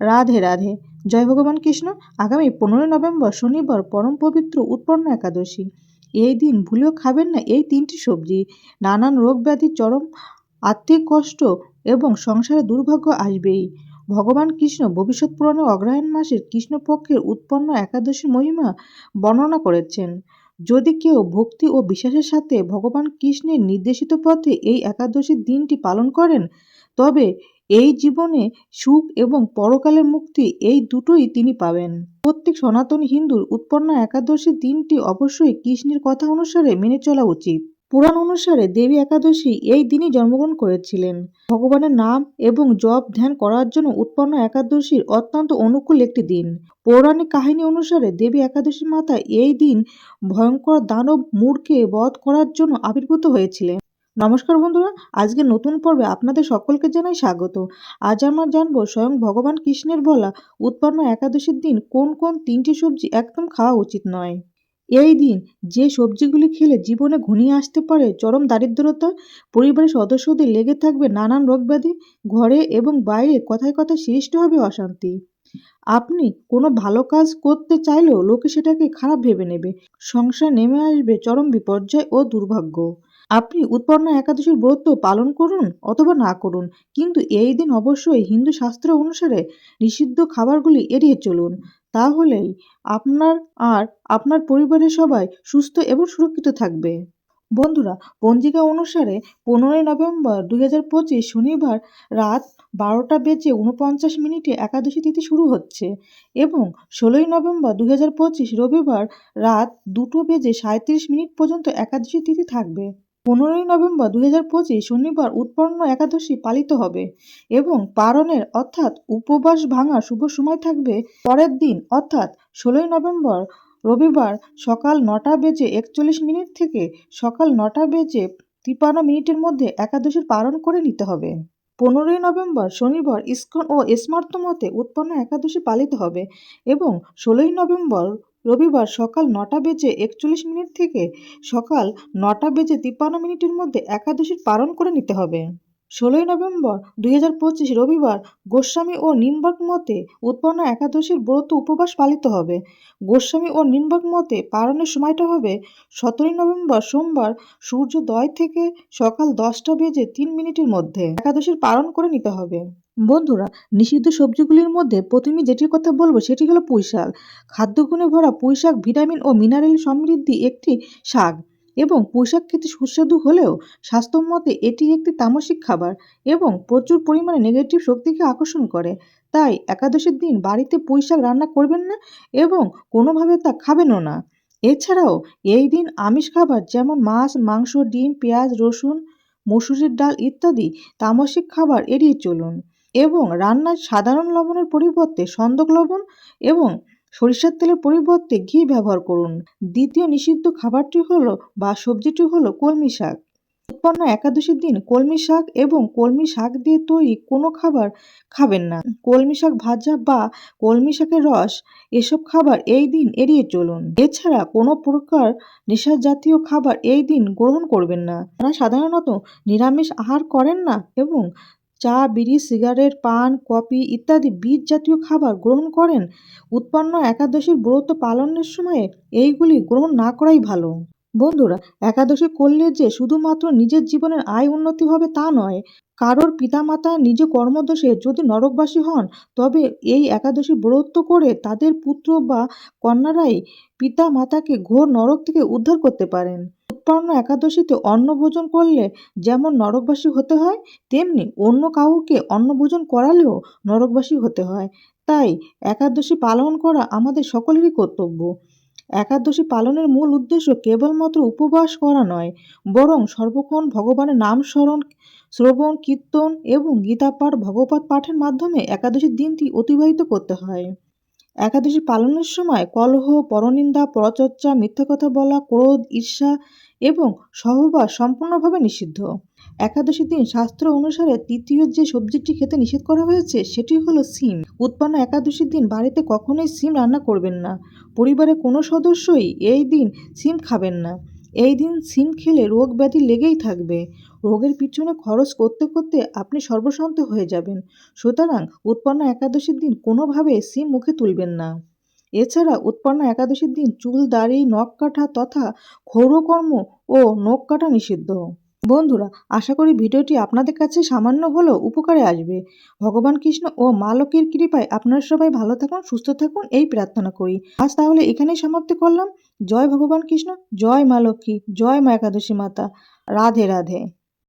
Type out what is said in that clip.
রাধে রাধে। জয় ভগবান কৃষ্ণ। আগামী পনেরোই নভেম্বর শনিবার পরম পবিত্র উৎপন্ন একাদশী। এই দিন ভুলেও খাবেন না এই তিনটি সবজি। নানান রোগ ব্যাধি, চরম আর্থিক কষ্ট এবং সংসারে দুর্ভাগ্য আসবেই। ভগবান কৃষ্ণ ভবিষ্যৎ পুরাণে অগ্রহায়ণ মাসের কৃষ্ণপক্ষের উৎপন্ন একাদশীর মহিমা বর্ণনা করেছেন। যদি কেউ ভক্তি ও বিশ্বাসের সাথে ভগবান কৃষ্ণের নির্দেশিত পথে এই একাদশীর দিনটি পালন করেন, তবে এই জীবনে সুখ এবং পরকালের মুক্তি এই দুটোই তিনি পাবেন। প্রত্যেক সনাতন হিন্দুর উৎপন্ন একাদশীর দিনটি অবশ্যই কৃষ্ণের কথা অনুসারে মেনে চলা উচিত। পুরাণ অনুসারে দেবী একাদশী এই দিনই জন্মগ্রহণ করেছিলেন। ভগবানের নাম এবং জপ ধ্যান করার জন্য উৎপন্ন একাদশীর অত্যন্ত অনুকূল একটি দিন। পৌরাণিক কাহিনী অনুসারে দেবী একাদশীর মাতা এই দিন ভয়ঙ্কর দানব মূর্খে বধ করার জন্য আবির্ভূত হয়েছিলেন। নমস্কার বন্ধুরা, আজকে নতুন পর্বে আপনাদের সকলকে জানাই স্বাগত। আজ আমরা জানব স্বয়ং ভগবান কৃষ্ণের বলা উৎপন্ন একাদশীর দিন কোন কোন তিনটি সবজি একদম খাওয়া উচিত নয়। এই দিন যে সবজিগুলি খেলে জীবনে ঘনিয়ে আসতে পারে চরম দারিদ্রতা, পরিবারের সদস্যদের লেগে থাকবে নানান রোগব্যাধি, ঘরে এবং বাইরে কথায় কথায় সৃষ্ট হবে অশান্তি। আপনি কোনো ভালো কাজ করতে চাইলেও লোকে সেটাকে খারাপ ভেবে নেবে। সংসার নেমে আসবে চরম বিপর্যয় ও দুর্ভাগ্য। আপনি উৎপন্ন একাদশীর ব্রত পালন করুন অথবা না করুন, কিন্তু এই দিন অবশ্যই হিন্দু শাস্ত্র অনুসারে নিষিদ্ধ খাবারগুলি এড়িয়ে চলুন। তাহলেই আপনার আর আপনার পরিবারের সবাই সুস্থ এবং সুরক্ষিত থাকবে। বন্ধুরা, পঞ্জিকা অনুসারে পনেরোই নভেম্বর দুই হাজার পঁচিশ শনিবার রাত বারোটা বেজে উনপঞ্চাশ মিনিটে একাদশী তিথি শুরু হচ্ছে এবং ষোলোই নভেম্বর দুই হাজার পঁচিশ রবিবার রাত দুটো বেজে সাঁত্রিশ মিনিট পর্যন্ত একাদশী তিথি থাকবে। পনেরোই নভেম্বর দুই হাজার পঁচিশ শনিবার উৎপন্ন একাদশী পালিত হবে এবং পারণের অর্থাৎ উপবাস ভাঙার শুভ সময় থাকবে পরের দিন, অর্থাৎ ষোলোই নভেম্বর রবিবার সকাল নটা বেজে একচল্লিশ মিনিট থেকে সকাল নটা বেজে তিপ্পান্ন মিনিটের মধ্যে একাদশীর পালন করে নিতে হবে। পনেরোই নভেম্বর শনিবার ইস্কন ও স্মার্ত মতে উৎপন্ন একাদশী পালিত হবে এবং ষোলোই নভেম্বর রবিবার সকাল নটা বেজে একচল্লিশ মিনিট থেকে সকাল নটা বেজে তিপ্পান্ন মিনিটের মধ্যে একাদশীর পালন করে নিতে হবে। ষোলোই নভেম্বর দুই হাজার পঁচিশ রবিবার গোস্বামী ও নিম্বার্ক মতে উৎপন্ন একাদশীর ব্রত উপবাস পালিত হবে। গোস্বামী ও নিম্বার্ক মতে পালনের সময়টা হবে সতেরোই নভেম্বর সোমবার সূর্যোদয় থেকে সকাল দশটা বেজে তিন মিনিটের মধ্যে। একাদশীর পালন করে নিতে হবে। বন্ধুরা, নিষিদ্ধ সবজিগুলির মধ্যে প্রথমে যেটির কথা বলব সেটি হলো পুঁই শাক। খাদ্যগুণে ভরা পুঁই শাক, ভিটামিন ও মিনারেল সমৃদ্ধি একটি শাক এবং পুঁইশাক খেতে সুস্বাদু হলেও স্বাস্থ্যমতে এটি একটি তামসিক খাবার এবং প্রচুর পরিমাণে নেগেটিভ শক্তিকে আকর্ষণ করে। তাই একাদশীর দিন বাড়িতে পুঁই শাক রান্না করবেন না এবং কোনোভাবে তা খাবেনও না। এছাড়াও এই দিন আমিষ খাবার যেমন মাছ, মাংস, ডিম, পেঁয়াজ, রসুন, মসুরির ডাল ইত্যাদি তামসিক খাবার এড়িয়ে চলুন। এবং রান্নার সাধারণ লবণের পরিবর্তে সন্দক লবণ এবং সরিষার তেলের পরিবর্তে ঘি ব্যবহার করুন। দ্বিতীয় নিষিদ্ধ খাবারটি হলো বা সবজিটি হলো কলমি শাক। উৎপন্ন একাদশীর দিন কলমি শাক এবং কলমি শাক দিয়ে তৈরি কোনো খাবার খাবেন না। কলমি শাক ভাজা বা কলমি শাকের রস এসব খাবার এই দিন এড়িয়ে চলুন। এছাড়া কোনো প্রকার নেশা জাতীয় খাবার এই দিন গ্রহণ করবেন না। তারা সাধারণত নিরামিষ আহার করেন না এবং চা, বিড়ি, সিগারেট, পান, কফি ইত্যাদি বীজ জাতীয় খাবার গ্রহণ করেন। উৎপন্ন একাদশীর ব্রত পালনের সময়ে এইগুলি গ্রহণ না করাই ভালো। বন্ধুরা, একাদশী করলে যে শুধুমাত্র নিজের জীবনের আয় উন্নতি হবে তা নয়, কারোর পিতামাতা নিজ কর্মদোষে যদি নরকবাসী হন, তবে এই একাদশী ব্রত করে তাদের পুত্র বা কন্যারাই পিতা মাতাকে ঘোর নরক থেকে উদ্ধার করতে পারেন। উৎপন্ন একাদশীতে অন্ন ভোজন করলে যেমন নরকবাসী হতে হয়, তেমনি অন্য কাউকে অন্ন ভোজন করালেও নরকবাসী হতে হয়। তাই একাদশী পালন করা আমাদের সকলেরই কর্তব্য। একাদশী পালনের মূল উদ্দেশ্য কেবলমাত্র উপবাস করা নয়, বরং সর্বক্ষণ ভগবানের নাম স্মরণ, শ্রবণ, কীর্তন এবং গীতা পাঠ ভগবত পাঠের মাধ্যমে একাদশীর দিনটি অতিবাহিত করতে হয়। একাদশী পালনের সময় কলহ, পরনিন্দা, পরচর্চা, মিথ্যা কথা বলা, ক্রোধ, ঈর্ষা এবং সহবাস সম্পূর্ণভাবে নিষিদ্ধ। একাদশী দিন শাস্ত্র অনুসারে তৃতীয় যে সবজিটি খেতে নিষেধ করা হয়েছে, সেটি হলো সিম। উৎপন্ন একাদশীর দিন বাড়িতে কখনোই সিম রান্না করবেন না। পরিবারের কোনো সদস্যই এই দিন সিম খাবেন না। এই দিন সিম খেলে রোগ ব্যাধি লেগেই থাকবে। রোগের পিছনে খরচ করতে করতে আপনি সর্বশান্ত হয়ে যাবেন। সুতরাং উৎপন্ন একাদশীর দিন কোনোভাবে সিম মুখে তুলবেন না। এছাড়া উৎপন্ন একাদশীর দিন চুল, দাড়ি, নখ কাটা তথা ক্ষৌরকর্ম ও নখ কাটা নিষিদ্ধ। বন্ধুরা, আশা করি ভিডিওটি আপনাদের কাছে সামান্য হলেও উপকারে আসবে। ভগবান কৃষ্ণ ও মা লক্ষ্মীর কৃপায় আপনারা সবাই ভালো থাকুন, সুস্থ থাকুন, এই প্রার্থনা করি। আজ তাহলে এখানেই সমাপ্তি করলাম। জয় ভগবান কৃষ্ণ, জয় মা লক্ষ্মী, জয় মা একাদশী মাতা। রাধে রাধে।